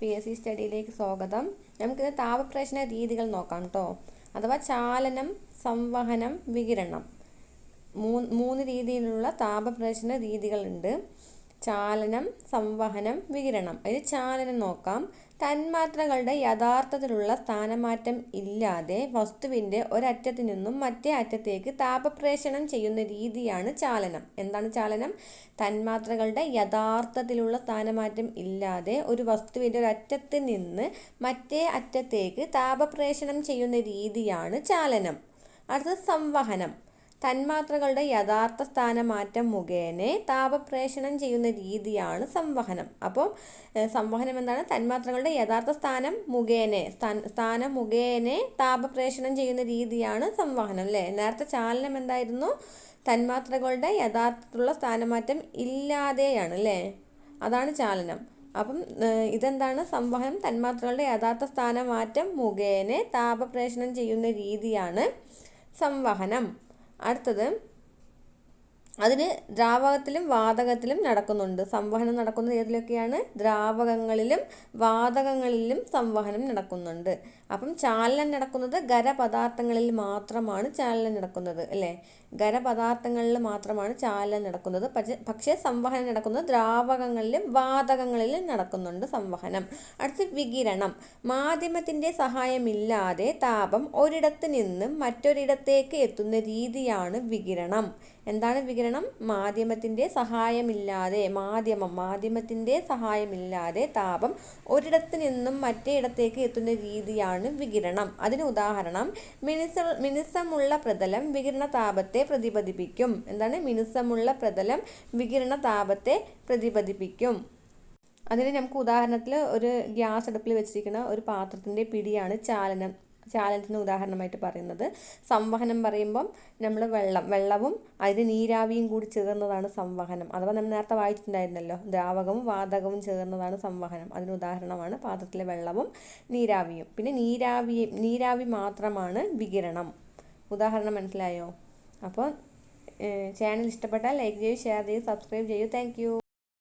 P S C സ്റ്റഡിയിലേക്ക് സ്വാഗതം. നമുക്കിത് താപപ്രേഷണ രീതികൾ നോക്കാം കേട്ടോ അഥവാ ചാലനം സംവഹനം വികിരണം. മൂന്ന് മൂന്ന് രീതിയിലുള്ള താപപ്രേഷണ രീതികളുണ്ട്. ചാലനം സംവഹനം വികിരണം. അതിൽ ചാലനം നോക്കാം. തന്മാത്രകളുടെ യഥാർത്ഥത്തിലുള്ള സ്ഥാനമാറ്റം ഇല്ലാതെ വസ്തുവിന്റെ ഒരറ്റത്തു നിന്നും മറ്റേ അറ്റത്തേക്ക് താപപ്രേഷണം ചെയ്യുന്ന രീതിയാണ് ചാലനം. എന്താണ് ചാലനം? തന്മാത്രകളുടെ യഥാർത്ഥത്തിലുള്ള സ്ഥാനമാറ്റം ഇല്ലാതെ ഒരു വസ്തുവിന്റെ ഒരറ്റത്ത് നിന്ന് മറ്റേ അറ്റത്തേക്ക് താപപ്രേഷണം ചെയ്യുന്ന രീതിയാണ് ചാലനം. അടുത്തത് സംവഹനം. തന്മാത്രകളുടെ യഥാർത്ഥ സ്ഥാനമാറ്റം മുഖേന താപപ്രേഷണം ചെയ്യുന്ന രീതിയാണ് സംവഹനം. അപ്പോൾ സംവഹനം എന്താണ്? തന്മാത്രകളുടെ യഥാർത്ഥ സ്ഥാനം മുഖേന സ്ഥാനം മുഖേന താപപ്രേഷണം ചെയ്യുന്ന രീതിയാണ് സംവഹനം അല്ലേ? നേരത്തെ ചാലനം എന്തായിരുന്നു? തന്മാത്രകളുടെ യഥാർത്ഥത്തിലുള്ള സ്ഥാനമാറ്റം ഇല്ലാതെയാണ് അല്ലേ? അതാണ് ചാലനം. അപ്പം ഇതെന്താണ്? സംവഹനം തന്മാത്രകളുടെ യഥാർത്ഥ സ്ഥാനമാറ്റം മുഖേന താപപ്രേഷണം ചെയ്യുന്ന രീതിയാണ് സംവഹനം. അടുത്തത് അതിന് ദ്രാവകത്തിലും വാതകത്തിലും നടക്കുന്നുണ്ട്. സംവഹനം നടക്കുന്നത് ഏതിലൊക്കെയാണ്? ദ്രാവകങ്ങളിലും വാതകങ്ങളിലും സംവഹനം നടക്കുന്നുണ്ട്. അപ്പം ചാലനം നടക്കുന്നത് ഖരപദാർത്ഥങ്ങളിൽ മാത്രമാണ് ചാലനം നടക്കുന്നത് അല്ലേ? ഖരപദാർത്ഥങ്ങളിൽ മാത്രമാണ് ചാലനം നടക്കുന്നത്. പക്ഷേ പക്ഷേ സംവഹനം നടക്കുന്നത് ദ്രാവകങ്ങളിലും വാതകങ്ങളിലും നടക്കുന്നുണ്ട് സംവഹനം. അടുത്ത് വികിരണം. മാധ്യമത്തിന്റെ സഹായമില്ലാതെ താപം ഒരിടത്ത് നിന്നും മറ്റൊരിടത്തേക്ക് എത്തുന്ന രീതിയാണ് വികിരണം. എന്താണ് വികിരണം? മാധ്യമത്തിന്റെ സഹായമില്ലാതെ മാധ്യമം മാധ്യമത്തിന്റെ സഹായമില്ലാതെ താപം ഒരിടത്ത് നിന്നും മറ്റേ ഇടത്തേക്ക് എത്തുന്ന രീതിയാണ് വികിരണം. അതിന് ഉദാഹരണം മിനുസ മിനുസമുള്ള പ്രതലം വികിരണ താപത്തെ പ്രതിപദിപ്പിക്കും എന്താണ്? മിനുസമുള്ള പ്രതലം വികിരണ താപത്തെ പ്രതിപദിപ്പിക്കും അതിന് നമുക്ക് ഉദാഹരണത്തിൽ ഒരു ഗ്യാസ് അടുപ്പിൽ വെച്ചിരിക്കുന്ന ഒരു പാത്രത്തിന്റെ പിടിയാണ് ചാലനം. ചാലനത്തിന് ഉദാഹരണമായിട്ട് പറയുന്നത്. സംവഹനം പറയുമ്പം നമ്മൾ വെള്ളം വെള്ളവും അതിന് നീരാവിയും കൂടി ചേർന്നതാണ് സംവഹനം. അഥവാ നമ്മൾ നേരത്തെ വായിച്ചിട്ടുണ്ടായിരുന്നല്ലോ ദ്രാവകവും വാതകവും ചേർന്നതാണ് സംവഹനം. അതിന് ഉദാഹരണമാണ് പാത്രത്തിലെ വെള്ളവും നീരാവിയും. പിന്നെ നീരാവി നീരാവി മാത്രമാണ് വികിരണം. ഉദാഹരണം മനസ്സിലായോ? അപ്പോൾ ചാനൽ ഇഷ്ടപ്പെട്ടാൽ ലൈക്ക് ചെയ്യൂ ഷെയർ ചെയ്യൂ സബ്സ്ക്രൈബ് ചെയ്യൂ. താങ്ക്